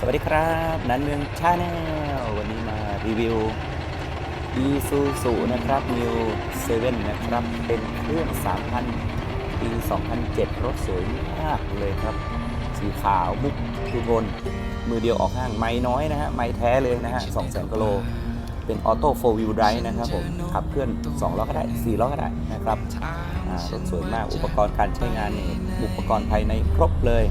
สวัสดีครับ นันเมืองชาแนลวันนี้มารีวิวอีซูซูนะครับ New 7นะครับ เป็นเครื่อง 3,000 ปี 2007 รถสวยมากเลยครับ สีขาวมุกทุกคนมือเดียวออกห้างไม้น้อยนะฮะ ไม้แท้เลยนะฮะ200,000กิโล เป็นออโต้4 wheel drive นะครับผมขับเคลื่อน2ล้อก็ได้ 4 ล้อก็ได้นะครับรถสวยมากอุปกรณ์การใช้งานนี่อุปกรณ์ภายในครบเลย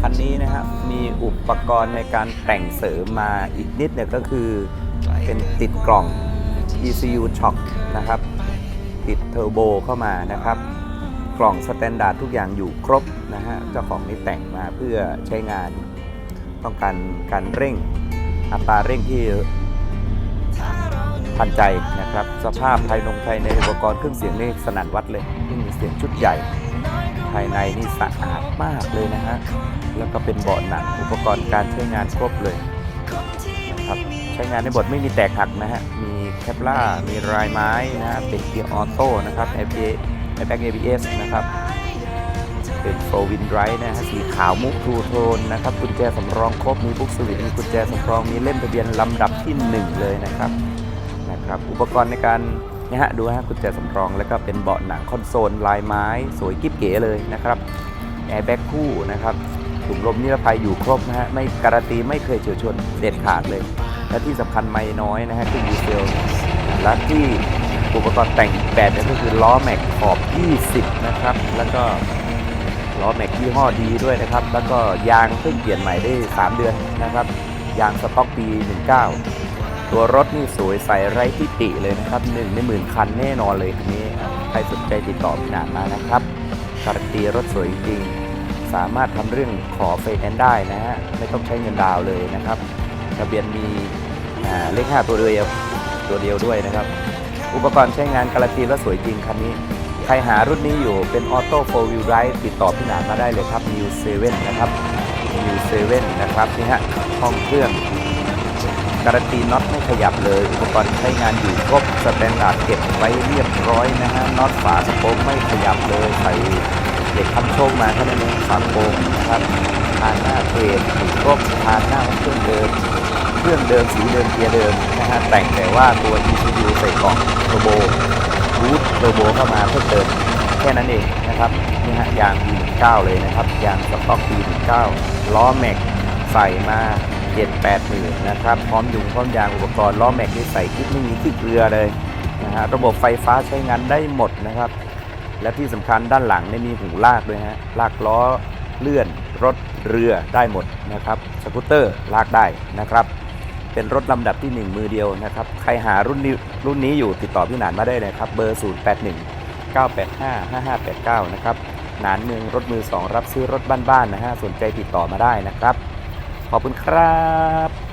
คันนี้นะครับมีอุปกรณ์ในการแต่งเสริมมาอีกนิดเนี่ยก็คือเป็นติดกล่อง ECU Shock นะครับ ติดเทอร์โบเข้ามานะครับกล่องสแตนดาร์ดทุกอย่างอยู่ครบนะฮะเจ้าของนี้แต่งมาเพื่อใช้งานต้องการการเร่งอัตราเร่งที่ ทันใจนะครับ สภาพภายนงภายในอุปกรณ์เครื่องเสียงนี่สนั่นวัดเลยนี่มีเสียงชุดใหญ่ ภายในนี่สะอาดมากเลยนะฮะแล้วก็เป็นเบาะหนังอุปกรณ์การใช้งานครบเลยนะครับใช้งานในบทไม่มีแตกหักนะฮะมีแคปล่ามีรายไม้นะฮะเป็นเกียร์ออโต้นะครับ ABS Airbag ABS นะครับเป็นโฟวินไรนะฮะสีขาวมุกทูโทนนะครับกุญแจสำรองครบมีบุ๊กสวิตมีกุญแจสำรองมีเล่มทะเบียนลำดับที่ 1 เลยนะครับ นะครับอุปกรณ์ในการนะฮะดูฮะกุญแจสำรอง แล้วก็เป็นเบาะหนังคอนโซลลายไม้ สวยกิ๊บเก๋เลยนะครับแอร์แบ็กคู่นะครับถุงลมนิรภัยอยู่ครบนะฮะไม่การันตีไม่เคยเฉียวชนเด็ดขาดเลย และที่สำคัญไม่น้อยนะฮะคือดีเซลและที่อุปกรณ์แต่งอีกแบบนึงก็คือล้อแม็กขอบ 20 นะครับ แล้วก็ล้อแม็กยี่ห้อดีด้วยนะครับ แล้วก็ยางเพิ่งเปลี่ยนใหม่ได้ 3 เดือนนะครับ ยางสต็อกปี 19 ตัวรถนี่สวยใสไร้ที่ติเลยนะครับหนึ่งในหมื่นคันแน่นอนเลยคันนี้ใครสนใจติดต่อพี่นานมานะครับการันตีรถสวยจริง สามารถทำเรื่องขอไฟแนนซ์ได้นะฮะไม่ต้องใช้เงินดาวน์เลยนะครับทะเบียนมีเลข5ตัวเดียวตัวเดียวด้วยนะครับ อุปกรณ์ใช้งานการันตีว่าสวยจริงคันนี้ ใครหารุ่นนี้อยู่เป็นออโต้โฟล์วิวไ i ติดต่อพี่หนานมาได้เลยครับ New 7นะครับ New 7นะครับนี่ฮะห้องเครื่อง การันตีน็อตไม่ขยับเลย อุปกรณ์ใช้งานอยู่ครบสแตนดาร์ดเก็บไว้เรียบร้อยนะฮะน็อตฝาสะโพกไม่ขยับเลยใส่เหล็กค้ำโชคมาเท่านั้นเองฝาโปงนะครับทานหน้าเทรดอยู่ครบทานหน้าเครื่องเดิมเครื่องเดิมสีเดิมเกียร์เดิมนะฮะแต่งแต่ว่าตัว ECU ใส่กล่องเทอร์โบบูทเทอร์โบเข้ามาเพิ่มเติมแค่นั้นเองนะครับนี่ฮะยาง B19 เลยนะครับยางสต็อก B19 ล้อแม็กใส่มา 7 8หมื่นนะครับพร้อมยุงพร้อมยางอุปกรณ์ล้อแม็กนี่ใส่คลิปไม่มีที่เกลือเลยนะฮะระบบไฟฟ้าใช้งานได้หมดนะครับ และที่สำคัญด้านหลังเนี่มีหูลากด้วยฮะลากล้อเลื่อนรถเรือได้หมดนะครับสกูตเตอร์ลากได้นะครับ เป็นรถลำดับที่ 1 มือเดียวนะครับ ใครหารุ่นนี้รุ่นนี้อยู่ติดต่อพี่หนานมาได้เลยครับ เบอร์ 0 8 1 9 8 5 5 5 8 9 นะครับ หนานเมืองรถมือ 2 รับซื้อรถบ้านๆนะฮะ สนใจติดต่อมาได้นะครับ ขอบคุณครับ